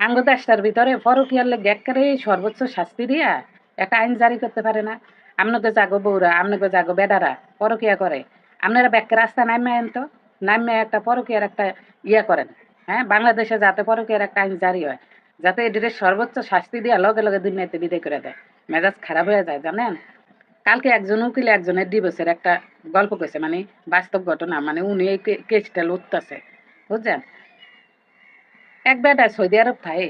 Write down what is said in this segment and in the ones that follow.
আঙ্গ দেশটার ভিতরে পরকিয়ার লেগে একেবারে সর্বোচ্চ শাস্তি দিয়া একটা আইন জারি করতে পারে না। আপনাদের জাগো বউরা আপনাদের জাগো বেডারা পরকিয়া করে। আপনারা ব্যাগকে রাস্তা নামে আনেন তো নামে একটা পরকিয়ার একটা ইয়ে করেন হ্যাঁ? বাংলাদেশে যাতে পরকিয়ার একটা আইন জারি হয়, যাতে এটির সর্বোচ্চ শাস্তি দিয়া লগে লগে দুনিয়াতে বিদায় করে দেয়। মেজাজ খারাপ হয়ে যায়, জানেন? কালকে একজন উকিল একজনের ডিভোর্সের একটা গল্প কইছে মানে বাস্তব ঘটনা মানে উনি এই কেসটা লড়তেছে বুঝছেন? এক বেটা সৌদি আরব থাকে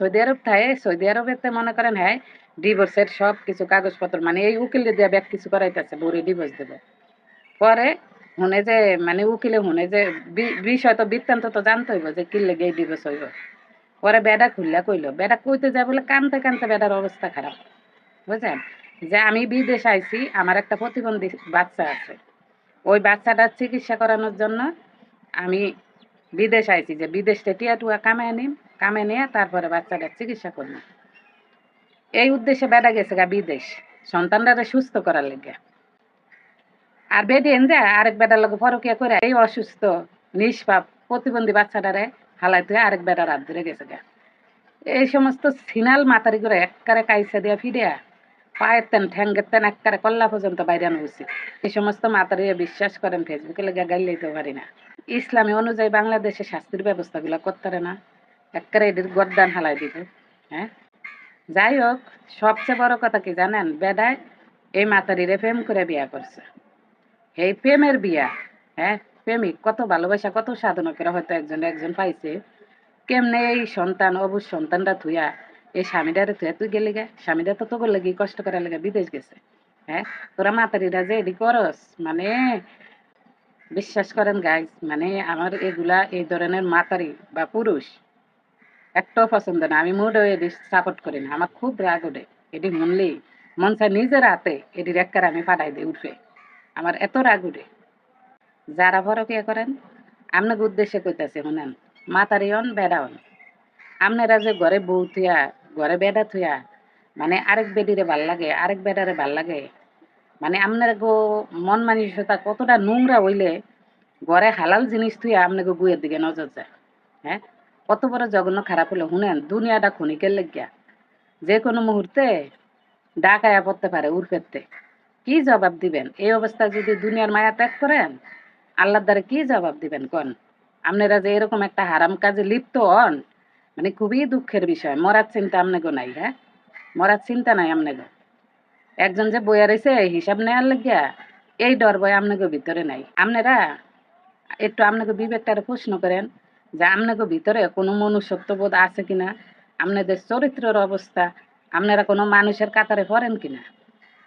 সৌদি আরব থাকে সৌদি আরবেতে মনে করেন হ্যাঁ ডিভোর্সের সব কিছু কাগজপত্র মানে এই উকিল দিয়ে ব্যাগ কিছু করাইতেছে বুড়ি ডিভোর্স দেবে। পরে শুনে যে মানে উকিলে শুনে যে বিষয় তো বৃত্তান্ত তো জানতে হইব যে কি লেগে ডিভোর্স হইব। পরে বেডা খুললা কইলো, বেডা কইতে যায় বলে কানতে কানতে বেডার অবস্থা খারাপ। বুঝছেন? যে আমি বিদেশ আইছি, আমার একটা প্রতিবন্ধী বাচ্চা আছে। ওই বাচ্চাটার চিকিৎসা করানোর জন্য আমি বিদেশ আইছি যে বিদেশ থেকে টিয়া টুয়া কামায় নিম কামে নিয়ে তারপরে বাচ্চাটার চিকিৎসা করব। এই উদ্দেশ্যে বেড়া গেছে গা বিদেশ, সন্তানটারে সুস্থ করার লেগে। আর বেডি এন যা আরেক বেটার লোক পরকিয়া করে এই অসুস্থ, নিষ্পাপ, প্রতিবন্ধী বাচ্চাটারে হালাই তুই আরেক বেটার হাত ধরে গেছে গা। এই সমস্ত সিনাল মাতারি করে এককারে কাইসা দিয়া ফিরিয়া পায়ের তেন ঠ্যাঙ্গের তেন এককারে কল্লা পর্যন্ত বাইরে আনা উচিত এই সমস্ত মাতারি বিশ্বাস করেন, ফেসবুকে লেগে গাইলেই তো পারি না। ইসলামী অনুযায়ী বাংলাদেশে শাস্তির ব্যবস্থাগুলো করতে না। একবারে এদের গদ্দান হালাই দিব হ্যাঁ? যাই হোক, সবচেয়ে বড় কথা কি জানেন? বেডায় এই মাতারিরে প্রেম করে বিয়া করছে। এই প্রেমের বিয়া হ্যাঁ? প্রেমিক কত ভালোবাসা, কত সাধনা করে হয়তো একজন একজন পাইছে। কেমনে এই সন্তান অবুজ সন্তানটা থুয়া এই স্বামীটারে থুয়া তুই গেলি গে, স্বামীটা তো তোকে লেগে কষ্ট করার লেগে বিদেশ গেছে। হ্যাঁ তোরা মাতারিরা যে এডি করস মানে বিশ্বাস করেন গাইজ মানে আমার এগুলা এই ধরনের মাতারি বা পুরুষ একটাও পছন্দ না। আমি মোটেও এটি সাপোর্ট করি না। আমার খুব রাগ ওঠে। এটি মনলেই মন চায় নিজের হাতে এটির একবার আমি পাঠাই দিই উঠবে আমার এত রাগ উঠে যারা ভরকিয়া করেন আপনাকে উদ্দেশ্যে কইতাছে, শুনেন, মাতারি হন, বেড়া হন। আপনারা যে ঘরে বউ থুয়া ঘরে বেড়া থুয়া মানে আরেক বেডিরে ভালো লাগে, আরেক বেডারে ভালো লাগে। মানে আপনার গো মন মানসিকতা কতটা নোংরা হইলে ঘরে হালাল জিনিস থুয়া আপনাকে গুয়ের দিকে নজর যায় হ্যাঁ? কত বড় জঘন্য খারাপ হলো শুনেন? দুনিয়াটা ক্ষণিকের লেগিয়া। যে কোনো মুহূর্তে ডাকায়া পড়তে পারে উর্ফেরতে কি জবাব দিবেন? এই অবস্থায় যদি দুনিয়ার মায়া ত্যাগ করেন, আল্লাহর দ্বারা কি জবাব দিবেন কোন? আপনারা যে এরকম একটা হারাম কাজে লিপ্ত হন মানে খুবই দুঃখের বিষয়। মরার চিন্তা আপনাকে নাই হ্যাঁ? মরার চিন্তা নাই আপনাকে একজন যে বইয়া রয়েছে হিসাব নেওয়ার লাগিয়া এই ডর বই আপনাকে ভিতরে নাই। আপনারা একটু আপনাকে বিবেকটারে প্রশ্ন করেন যে আপনাকে ভিতরে কোনো মনুষ্যত্ববোধ আছে কিনা? আপনাদের চরিত্রের অবস্থা আপনারা কোনো মানুষের কাতারে পড়েন কিনা?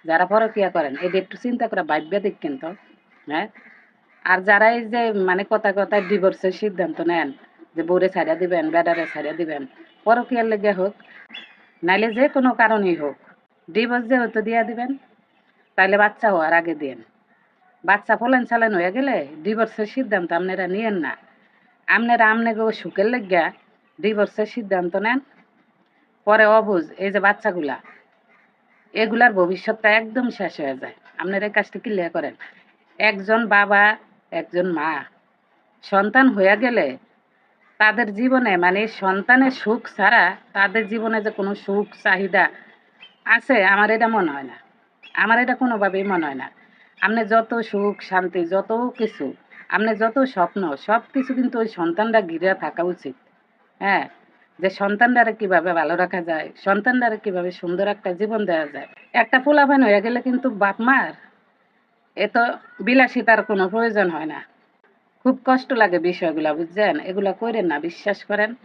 যারা পরকিয়া করেন এটা একটু চিন্তা করে ভাববে দেখ কিন্তু হ্যাঁ? আর যারা এই যে মানে কথা কথায় ডিভোর্সের সিদ্ধান্ত নেন যে বউরে ছাড়িয়া দিবেন, বেডারে ছাড়িয়া দিবেন, পরকিয়ার লেগে হোক, নাইলে যে কোনো কারণেই হোক ডিভোর্স যেহেতু দিয়া দিবেন, তাইলে বাচ্চা হওয়ার আগে দিন বাচ্চা ফলেন চালেন হয়ে গেলে ডিভোর্সের সিদ্ধান্ত আপনারা নিয়েন না। আপনারা আপনাকে সুখের লেগিয়া ডিভোর্সের সিদ্ধান্ত নেন, পরে অবুঝ এই যে বাচ্চাগুলা, এগুলার ভবিষ্যৎটা একদম শেষ হয়ে যায়। আপনারা এই কাজটা ক্লিয়ার করেন। একজন বাবা, একজন মা, সন্তান হয়ে গেলে তাদের জীবনে মানে সন্তানের সুখ ছাড়া তাদের জীবনে যে কোনো সুখ চাহিদা আছে, আমার এটা মনে হয় না। আমার এটা কোনোভাবেই মনে হয় না। আপনি যত সুখ, শান্তি, যত কিছু, আপনি যত স্বপ্ন সব কিছু কিন্তু ওই সন্তানরা ঘিরে থাকা উচিত। হ্যাঁ যে সন্তানরা কীভাবে ভালো রাখা যায়, সন্তানরা কীভাবে সুন্দর একটা জীবন দেওয়া যায়। একটা পোলাপান হয়ে গেলে কিন্তু বাপ মার এ তো বিলাসিতার কোনো প্রয়োজন হয় না। খুব কষ্ট লাগে বিষয়গুলো, বুঝছেন? এগুলা করেন না, বিশ্বাস করেন।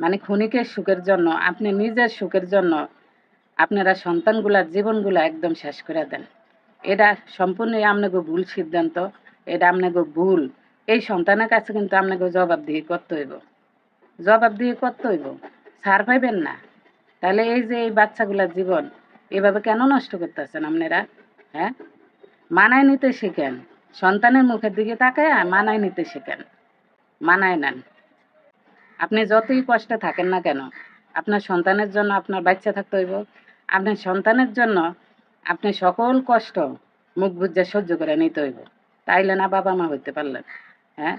মানে ক্ষণিকের সুখের জন্য, আপনি নিজের সুখের জন্য আপনারা সন্তানগুলার জীবনগুলা একদম শেষ করে দেন। এটা সম্পূর্ণই আপনাকে ভুল সিদ্ধান্ত, এটা আপনাকে ভুল। এই সন্তানের কাছে কিন্তু আপনাকে জবাবদিহি করতে হইব। জবাবদিহি করতে হইব। ছাড় পাইবেন না। তাহলে এই যে এই বাচ্চাগুলার জীবন, এভাবে কেন নষ্ট করতেছেন আপনারা? হ্যাঁ? মানায় নিতে শিখেন। সন্তানের মুখের দিকে তাকায় মানায় নিতে শেখেন। মানায় নেন। আপনি যতই কষ্টে থাকেন না কেন, আপনার সন্তানের জন্য আপনার বাচ্চা থাকতে হইব। আপনার সন্তানের জন্য আপনি সকল কষ্ট মুখ বুঝে সহ্য করে নিতে হইব। তাইলে না বাবা মা হইতে পারলেন হ্যাঁ?